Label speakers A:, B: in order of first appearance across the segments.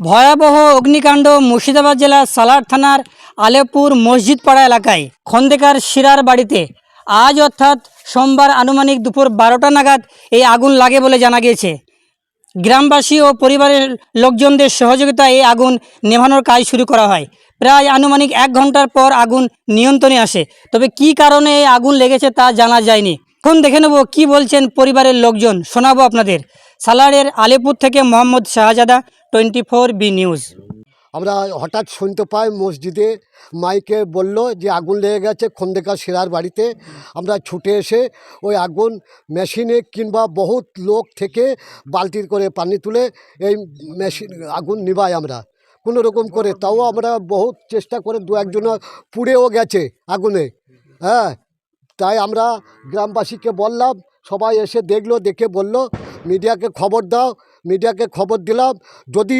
A: ভয়াবহ অগ্নিকাণ্ড মুর্শিদাবাদ জেলার সালার থানার আলেপুর মসজিদ পাড়া এলাকায়। খন্দেকার শিরার বাড়িতে। আজ অর্থাৎ সোমবার আনুমানিক দুপুর বারোটা নাগাদ এই আগুন লাগে বলে জানা গিয়েছে। গ্রামবাসী ও পরিবারের লোকজনদের সহযোগিতায় এই আগুন নেভানোর কাজ শুরু করা হয়। প্রায় আনুমানিক এক ঘণ্টার পর আগুন নিয়ন্ত্রণে আসে। তবে কী কারণে এই আগুন লেগেছে তা জানা যায়নি। এখন দেখে নেব? কী বলছেন পরিবারের লোকজন? শোনাবো আপনাদের। সালারের আলিপুর থেকে Mohammad Shahzada, twenty four B news.
B: আমরা হঠাৎ শুনতে পাই মসজিদে মাইকে বলল যে আগুন লেগে গেছে খন্দেকার সেরার বাড়িতে। আমরা ছুটে এসে ওই আগুন মেশিনে কিংবা বহুত লোক থেকে বালতির করে পানি তুলে এই মেশিন, আগুন নিভাই আমরা। কোনো রকম করে। তাও আমরা বহুত চেষ্টা করে দু একজন পুড়েও গেছে আগুনে। হ্যাঁ তাই আমরা গ্রামবাসীকে বললাম সবাই এসে দেখল দেখে বলল মিডিয়াকে খবর দাও মিডিয়াকে খবর দিলাম। যদি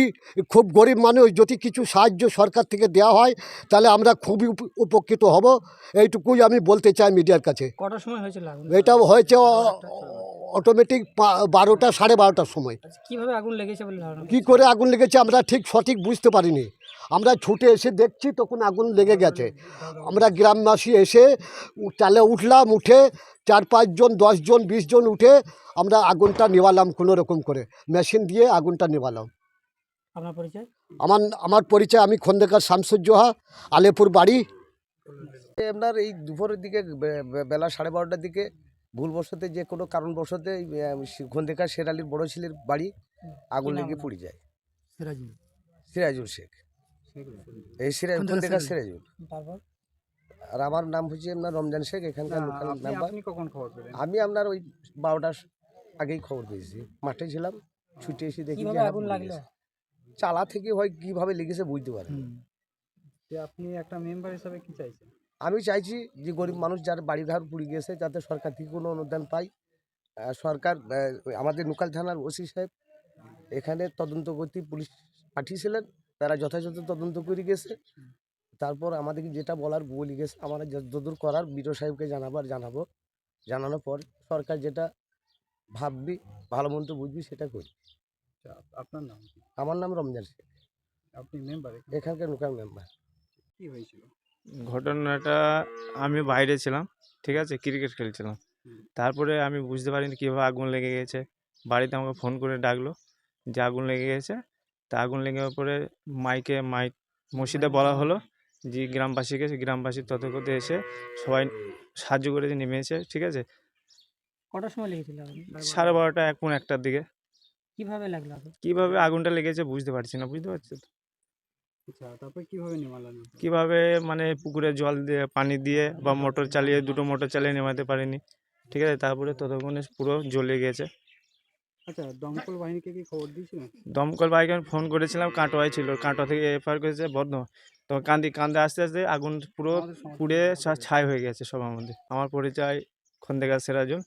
B: খুব গরিব মানুষ যদি কিছু সাহায্য সরকার থেকে দেওয়া হয় তাহলে আমরা খুবই উপ- উপকৃত হব। এইটুকুই আমি বলতে চাই মিডিয়ার কাছে।
A: কটার সময় হয়েছিল
B: এটাও হয়েছে অটোমেটিক বারোটা সাড়ে বারোটার সময়।
A: কীভাবে আগুন লেগেছে
B: কি করে আগুন লেগেছে আমরা ঠিক সঠিক বুঝতে পারিনি। আমরা ছুটে এসে দেখছি তখন আগুন লেগে গেছে। আমরা গ্রামবাসী এসে চালে উঠলাম উঠে চার পাঁচজন দশজন বিশজন উঠে আমরা আগুনটা নেভালাম কোনো রকম করে। মেশিন দিয়ে আগুনটা
A: আপনার পরিচয়?
B: আমার আমার পরিচয় আমি খন্দেকার শামসুজ্জোহা আলেপুর বাড়ি।
C: আপনার এই দুপুরের দিকে বেলা সাড়ে বারোটার দিকে ভুলবশতে যে কোনো কারণবশতে খন্দেকার শেরালির বড় ছেলের বাড়ি আগুন লেগে পুড়ে যায়। সিরাজুল শেখ। এই সিরাজ খন্দেকার সিরাজুল
A: তারপর?
C: আর আমার নাম হচ্ছে আপনার রমজান শেখ এখানকার লোকাল
A: কখন খবর পেলেন?
C: আমি আপনার ওই বারোটার আগেই খবর পেয়েছি। মাঠে ছিলাম ছুটে এসে দেখি যে
A: আগুন লাগল?
C: চালা থেকে হয় কীভাবে লেগেছে বুঝতে পারি
D: যে আপনি একটা মেম্বার হিসাবে কি চাইছেন?
C: আমি চাইছি যে গরিব মানুষ যার বাড়ি ঘর পুড়ে গেছে যাতে সরকার থেকে কোনো অনুদান পায়। সরকার আমাদের নোকাল থানার ওসি সাহেব এখানে তদন্ত করতে পুলিশ পাঠিয়েছিলেন। তারা যথাযথ তদন্ত করে গেছে। তারপর আমাদেরকে যেটা বলার বলে গেছে আমরা যতদূর করার বিরো সাহেবকে জানাবার জানাব। জানানোর পর সরকার যেটা ভাববি ভালো মন্দ বুঝবি সেটা করি।
D: আচ্ছা, আপনার নাম
C: আমার নাম রমজান শেখ।
D: আপনি মেম্বার
C: এখানকার নোকাল মেম্বার
D: কি হয়েছিল?
E: ঘটনাটা আমি বাইরে ছিলাম ঠিক আছে? ক্রিকেট খেলছিলাম। তারপরে আমি বুঝতে পারিনি কীভাবে আগুন লেগে গেছে। বাড়িতে আমাকে ফোন করে ডাকলো যে আগুন লেগে গেছে। তা আগুন লেগে যাওয়ার পরে মাইকে মাইক মসজিদে বলা হলো যে গ্রামবাসীকে সে গ্রামবাসী তথাগত এসে সবাই সাহায্য করে নেমে এসে ঠিক আছে?
A: কটার সময় লেগেছিল
E: সাড়ে বারোটা? এক পৌনে একটার দিকে।
A: কীভাবে লাগল আগুন?
E: কীভাবে আগুনটা লেগেছে বুঝতে পারছি না বুঝতে পারছি তো?
D: আচ্ছা তারপর কীভাবে নিমালেন
E: কীভাবে মানে পুকুরে জল দিয়ে পানি দিয়ে বা মোটর চালিয়ে দুটো মোটর চালিয়ে নেমাতে পারিনি ঠিক আছে? তারপরে ততক্ষণে পুরো জ্বলে গেছে।
D: আচ্ছা দমকল বাহিনীকে কি খবর দিয়েছিলেন?
E: দমকল বাইকে আমি ফোন করেছিলাম কাটোয়ায় ছিল কাটোয়া থেকে এফআইআর করেছে বর্ধমান তো কান্দি কান্দে আস্তে আস্তে আগুন পুরো পুড়ে ছাই হয়ে গেছে সবার মধ্যে। আমার পরিচয় খন্দেকার সিরাজুল।